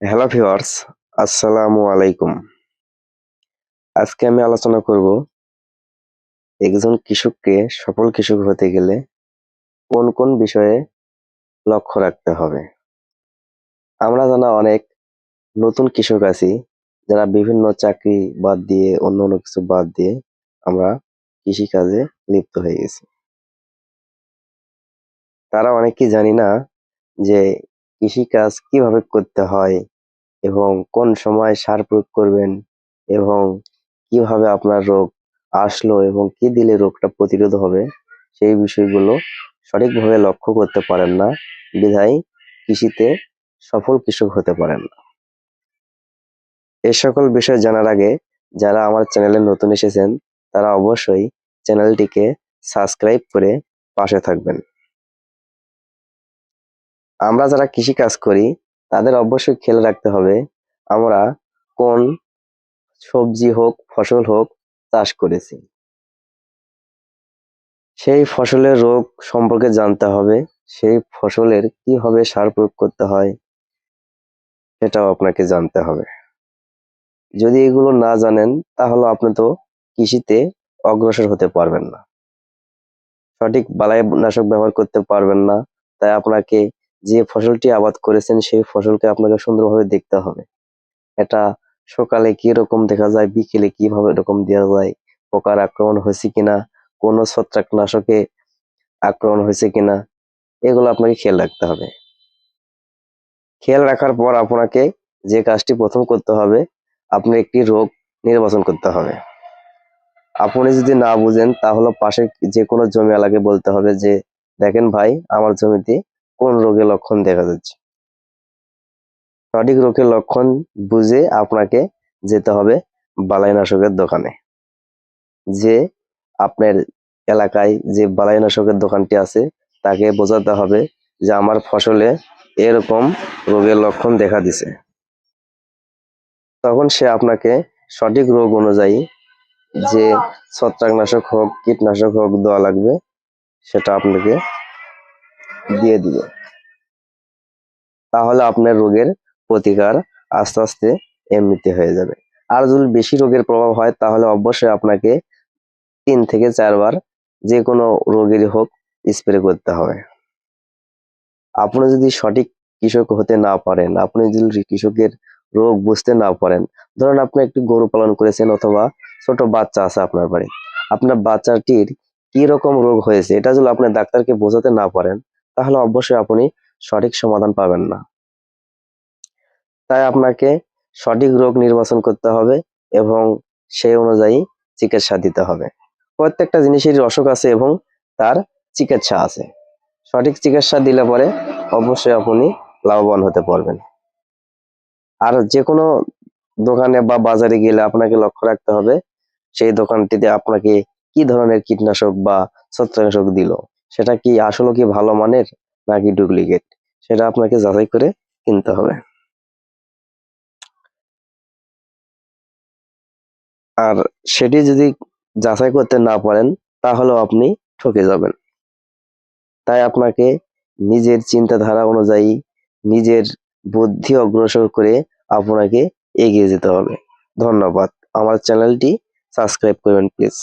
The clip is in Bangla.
হ্যালো ভিউয়ার্স আসসালামু আলাইকুম আজকে আমি আলোচনা করব একজন কৃষককে সফল কৃষক হতে গেলে কোন কোন বিষয়ে লক্ষ্য রাখতে হবে। আমরা জানা অনেক নতুন কৃষক আছি, যারা বিভিন্ন চাকরি বাদ দিয়ে অন্য অন্য কিছু বাদ দিয়ে আমরা কৃষিকাজে লিপ্ত হয়ে গেছি। তারা অনেকেই জানি না যে কৃষিকাজ কীভাবে করতে হয় এবং কোন সময় সার প্রয়োগ করবেন এবং কীভাবে আপনার রোগ আসলো এবং কি দিলে রোগটা প্রতিরোধ হবে সেই বিষয়গুলো সঠিকভাবে লক্ষ্য করতে পারেন না। বিধায় কৃষিতে সফল কৃষক হতে পারেন না। এ সকল বিষয় জানার আগে যারা আমার চ্যানেলে নতুন এসেছেন, তারা অবশ্যই চ্যানেলটিকে সাবস্ক্রাইব করে পাশে থাকবেন। আমরা যারা কৃষি কাজ করি, তাদের অবশ্যই খেয়াল রাখতে হবে, আমরা কোন সবজি হোক, ফসল হোক চাষ করেছি। সেই ফসলের রোগ সম্পর্কে জানতে হবে, সেই ফসলের কীভাবে সার প্রয়োগ করতে হয়, সেটাও আপনাকে জানতে হবে। যদি এগুলো না জানেন, তাহলে আপনি তো কৃষিতে অগ্রসর হতে পারবেন না। সঠিক বালাই নাশক ব্যবহার করতে পারবেন না, তাই আপনাকে যে ফসলটি আবাদ করেছেন, সেই ফসলকে আপনাকে সুন্দরভাবে দেখতে হবে। এটা সকালে কি রকম দেখা যায়, বিকেলে কীভাবে এরকম দেওয়া যায়, পোকার আক্রমণ হয়েছে কিনা, কোন ছত্রাকনাশকে আক্রমণ হয়েছে কিনা, এগুলো আপনাকে খেয়াল রাখতে হবে। খেয়াল রাখার পর আপনাকে যে কাজটি প্রথম করতে হবে আপনি একটি রোগ নির্বাচন করতে হবে। আপনি যদি না বুঝেন, তাহলে পাশে যে কোনো জমি আলাকে বলতে হবে যে, দেখেন ভাই, আমার জমিতে কোন রোগের লক্ষণ দেখা যাচ্ছে? সঠিক রোগের লক্ষণ বুঝে আপনাকে যেতে হবে বালাইনাশকের দোকানে। যে আপনার এলাকায় যে বালাইনাশকের দোকানটি আছে, তাকে বোঝাতে হবে যে আমার ফসলে এরকম রোগের লক্ষণ দেখা দিছে। তখন সে আপনাকে সঠিক রোগ অনুযায়ী যে ছত্রাকনাশক হোক, কীটনাশক হোক দেওয়া লাগবে, সেটা আপনাকে দিয়ে দিবে। তাহলে আপনার রোগের প্রতিকার আস্তে আস্তে এমনিতে হয়ে যাবে। আর যদি বেশি রোগের প্রভাব হয়, তাহলে অবশ্যই আপনাকে তিন থেকে চারবার যে কোনো রোগেরই হোক স্প্রে করতে হবে। আপনি যদি সঠিক কৃষক হতে না পারেন, আপনি যদি কৃষকের রোগ বুঝতে না পারেন, ধরুন আপনি একটি গরু পালন করেছেন অথবা ছোট বাচ্চা আছে আপনার বাড়ি আপনার বাচ্চাটির কি রকম রোগ হয়েছে, এটা যদি আপনি ডাক্তারকে বোঝাতে না পারেন তাহলে অবশ্যই আপনি সঠিক সমাধান পাবেন না। তাই আপনাকে সঠিক রোগ নির্বাচন করতে হবে এবং সেই অনুযায়ী চিকিৎসা দিতে হবে। প্রত্যেকটা জিনিসেরই অসুখ আছে এবং তার চিকিৎসা আছে। সঠিক চিকিৎসা দিলে পরে অবশ্যই আপনি লাভবান হতে পারবেন। আর যে কোনো দোকানে বা বাজারে গেলে আপনাকে লক্ষ্য রাখতে হবে, সেই দোকানটিতে আপনাকে কি ধরনের কীটনাশক বা ছত্রাকনাশক দিল। সেটা কি আসলে কি ভালো মানের নাকি ডুপ্লিকেট? সেটা আপনাকে যাচাই করে কিনতে হবে। আর সেটি যদি যাচাই করতে না পারেন, তাহলেও আপনি ঠকে যাবেন। তাই আপনাকে নিজের চিন্তাধারা অনুযায়ী নিজের বুদ্ধি অগ্রসর করে আপনাকে এগিয়ে যেতে হবে। ধন্যবাদ। আমার চ্যানেলটি সাবস্ক্রাইব করবেন, প্লিজ।